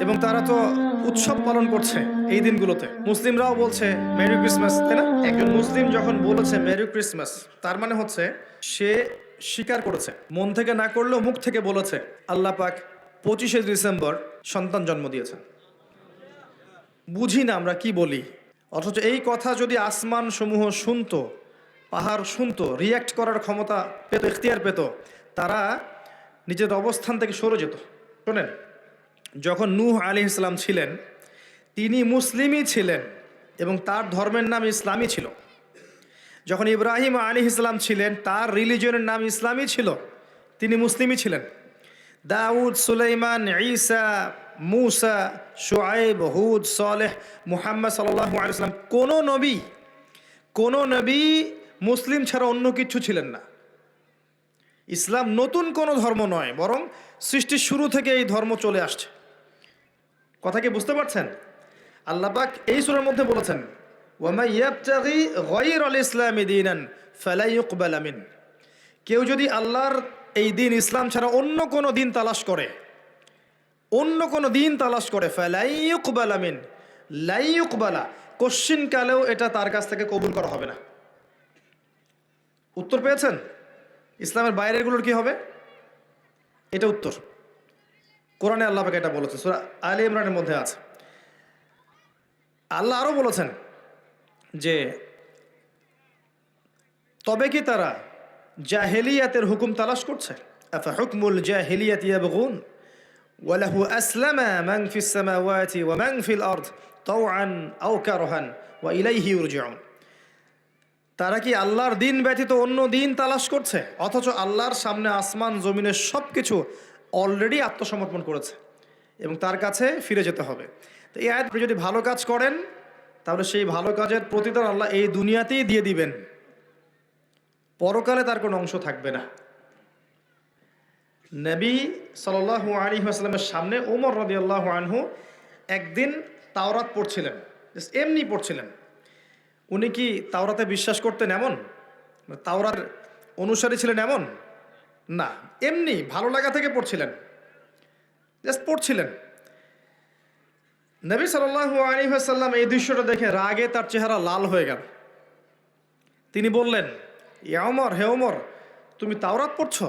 এবং তারা তো উৎসব পালন করছে এই দিনগুলোতে। মুসলিমরাও বলছে মেরি ক্রিসমাস তাই না? একজন মুসলিম যখন বলেছে মেরি ক্রিসমাস তার মানে হচ্ছে সে স্বীকার করেছে। মন থেকে না করলেও মুখ থেকে বলেছে, আল্লাহ পাক পঁচিশে ডিসেম্বর সন্তান জন্ম দিয়েছেন। বুঝি না আমরা কি বলি। অথচ এই কথা যদি আসমান সমূহ শুনতো, পাহাড় শুনতো রিয়্যাক্ট করার ক্ষমতা পেত, ইখতিয়ার পেত, তারা নিজের অবস্থান থেকে সরে যেত। শোনেন যখন নূহ আলী ইসলাম ছিলেন, তিনি মুসলিমই ছিলেন এবং তার ধর্মের নাম ইসলামই ছিল। যখন ইব্রাহিম আলী ইসলাম ছিলেন, তার রিলিজনের নাম ইসলামই ছিল, তিনি মুসলিমই ছিলেন। দাউদ, সুলাইমান, ঈসা, মুসা শোয়েব হুদ, সলেহ, মুহাম্মদ সাল্লাহ আলাইসলাম কোনো নবী কোনো নবী মুসলিম ছাড়া অন্য কিছু ছিলেন না। ইসলাম নতুন কোনো ধর্ম নয়, বরং সৃষ্টির শুরু থেকে এই ধর্ম চলে আসছে। কথা কি বুঝতে পারছেন? আল্লাহ পাক এই সুরের মধ্যে বলেছেন কেউ যদি আল্লাহর এই দিন ইসলাম ছাড়া অন্য কোনো দিন তালাশ করে, অন্য কোনো দিন তালাশ করে, ফালাই ইউকবাল মিন। লাই ইউকবালা। কোশ্চিন কালেও এটা তার কাছ থেকে কবুল করা হবে না। উত্তর পেয়েছেন? ইসলামের বাইরেরগুলোর কি হবে? এটা উত্তর। কোরআনে আল্লাহ পাকে এটা বলেছে, সুরা আলী ইমরানের মধ্যে আছে। আল্লাহ আরও বলেছেন যে, তবে কি তারা জাহেলিয়াতের হুকুম তালাশ করছে? আফা হুকমুল জাহেলিয়াত ইয়াবগুন? মান ফিস সামাওয়াতি ওয়া মান ফিল আরদ তাওআন আও কারহান ওয়া ইলাইহি ইউরজাউন। তারা কি আল্লাহর দিন ব্যতীত অন্য দিন তালাশ করছে? অথচ আল্লাহর সামনে আসমান, জমিনের সব কিছু অলরেডি আত্মসমর্পণ করেছে এবং তার কাছে ফিরে যেতে হবে। তো এই আয়াত যদি ভালো কাজ করেন, তাহলে সেই ভালো কাজের প্রতিদান আল্লাহ এই দুনিয়াতেই দিয়ে দিবেন। পরকালে তার কোনো অংশ থাকবে না। নবী সাল্লাল্লাহু আলী আসলামের সামনে ওমর রদি আল্লাহ আনহু একদিন তাওরাত পড়ছিলেন এমনি পড়ছিলেন। উনি কি তাওরাতে বিশ্বাস করতেন এমন? তাওরার অনুসারী ছিলেন এমন? না, এমনি ভালো লাগা থেকে পড়ছিলেন। জাস্ট পড়ছিলেন। নবী সাল্লাল্লাহু আলাইহি ওয়াসাল্লাম এই দৃশ্যটা দেখে রাগে তার চেহারা লাল হয়ে গেল। তিনি বললেন, ইয়া ওমর হে ওমর তুমি তাওরাত পড়ছো?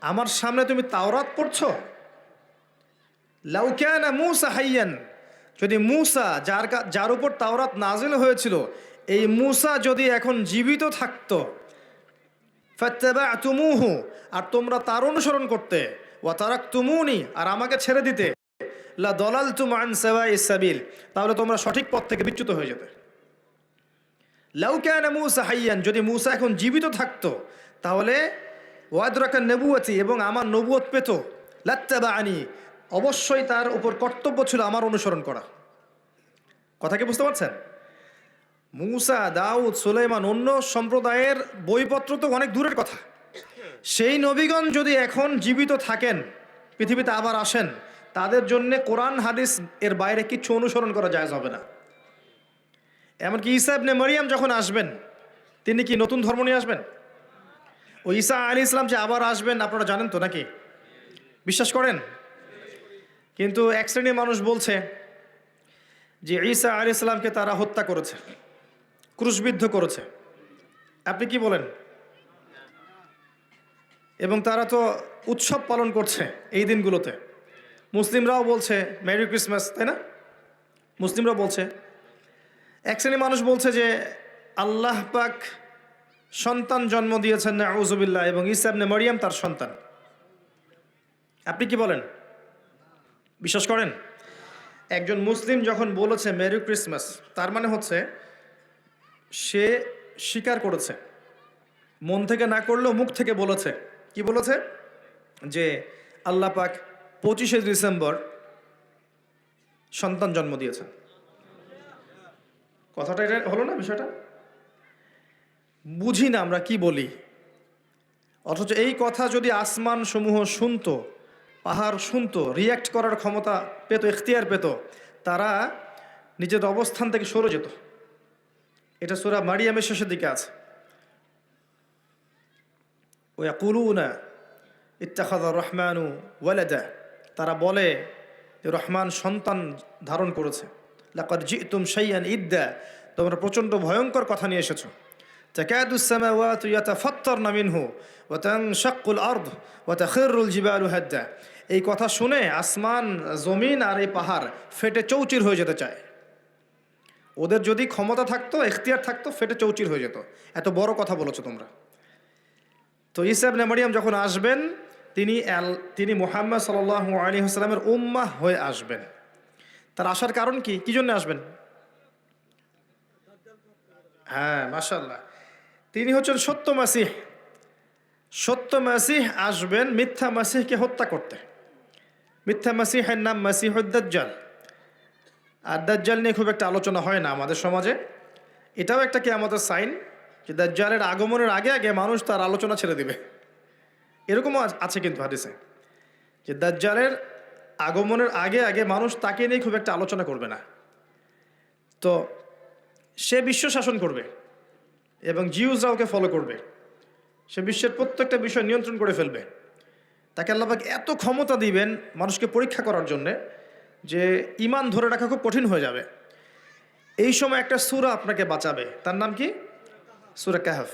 আমার সামনে তুমি তাওরাত পড়ছো? লাউকানা মুসা হাইয়ান, যদি মুসা যার যার উপর তাওরাত নাজিল হয়েছিল, এই মুসা যদি এখন জীবিত থাকতো ফাত্তাবা'তুমুহু, আর তোমরা তার অনুসরণ করতে। ওয়া তারাকতুমুনি, আর আমাকে ছেড়ে দিতে। লা দলালতুম আন সাওয়াইস সাবিল, তাহলে তোমরা সঠিক পথ থেকে বিচ্যুত হয়ে যেতে। লাউ কানা মুসা হাইয়ান, যদি মুসা এখন জীবিত থাকতো, তাহলে ওয়াদরাকা নবুয়াতি এবং আমার নবুয়ত পেত। লাত্তাবা আনি অবশ্যই তার উপর কর্তব্য ছিল আমার অনুসরণ করা। কথা কি বুঝতে পারছেন? মুসা, দাউদ, সুলাইমান অন্য সম্প্রদায়ের বইপত্র তো অনেক দূরের কথা। সেই নবীগণ যদি এখন জীবিত থাকেন, পৃথিবীতে আবার আসেন, তাদের জন্য কোরআন, হাদিস এর বাইরে কিচ্ছু অনুসরণ করা যায় হবে না। এমনকি ঈসা ইবনে মরিয়াম যখন আসবেন, তিনি কি নতুন ধর্ম নিয়ে আসবেন? ও ঈসা আলী ইসলাম যে আবার আসবেন, আপনারা জানেন তো নাকি? বিশ্বাস করেন? কিন্তু এক শ্রেণির মানুষ বলছে যে ঈসা আলী ইসলামকে তারা হত্যা করেছে। ক্রুশবিদ্ধ করেছে। আপনি কি বলেন? এবং তারা তো উৎসব পালন করছে এই দিনগুলোতে। মুসলিমরাও বলছে মেরি ক্রিসমাস তাই না? মুসলিমরাও বলছে। এক শ্রেণি মানুষ বলছে যে, আল্লাহ পাক সন্তান জন্ম দিয়েছেন আউজুবিল্লাহ এবং ইসাবনে মরিয়াম তার সন্তান। আপনি কি বলেন? বিশ্বাস করেন? একজন মুসলিম যখন বলেছে মেরি ক্রিসমাস তার মানে হচ্ছে সে স্বীকার করেছে। মন থেকে না করলেও মুখ থেকে বলেছে। কি বলেছে? যে আল্লাহ পাক পঁচিশে ডিসেম্বর সন্তান জন্ম দিয়েছেন। কথাটা এটা হলো না বিষয়টা? বুঝি না আমরা কি বলি। অথচ এই কথা যদি আসমান সমূহ শুনতো, পাহাড় শুনতো রিয়্যাক্ট করার ক্ষমতা পেত এখতিয়ার পেত, তারা নিজের অবস্থান থেকে সরে যেত। এটা সুরা মারিয়ামের শেষের দিকে আছে ওয়া কুলুনা ইত্তাখাদা রহমানু ওয়ালাদা তারা বলে যে রহমান সন্তান ধারণ করেছে লাকাদ জিতুম শাইয়ান ইদ্দা তোমরা প্রচণ্ড ভয়ঙ্কর কথা নিয়ে এসেছো تكاد السماوات يتفطرن منه وتنشق الأرض وتخر الجبال هدا এই কথা শুনে আসমান জমিন আর এই পাহাড় ফেটে চৌচির হয়ে যেতে চায় ওদের যদি ক্ষমতা থাকতো, এখতিয়ার থাকতো, ফেটে চৌচির হয়ে যেত। এত বড় কথা বলেছ তোমরা। তো ইসাব নেমারিয়াম যখন আসবেন, তিনি তিনি মোহাম্মদ সাল আলী হাসলামের উম্মাহ হয়ে আসবেন। তার আসার কারণ কি? কি জন্য আসবেন? হ্যাঁ মাশাল্লাহ তিনি হচ্ছেন সত্য মাসিহ। সত্য মাসিহ আসবেন মিথ্যা মাসিহকে হত্যা করতে। মিথ্যা মাসিহের নাম মাসিহুদ্দাজ্জাল। আর দাজ্জাল নিয়ে খুব একটা আলোচনা হয় না আমাদের সমাজে। এটাও একটা কি আমাদের সাইন যে দাজ্জালের আগমনের আগে আগে মানুষ তার আলোচনা ছেড়ে দিবে। এরকমও আছে কিন্তু হাদিসে। যে দাজ্জালের আগমনের আগে আগে মানুষ তাকে নিয়ে খুব একটা আলোচনা করবে না। তো সে বিশ্ব শাসন করবে এবং জিউজরা ওকে ফলো করবে। সে বিশ্বের প্রত্যেকটা বিষয় নিয়ন্ত্রণ করে ফেলবে। তাকে আল্লাপাক এত ক্ষমতা দিবেন মানুষকে পরীক্ষা করার জন্যে যে ইমান ধরে রাখা খুব কঠিন হয়ে যাবে। এই সময় একটা সুরা আপনাকে বাঁচাবে। তার নাম কি? সুরা কাহাফ।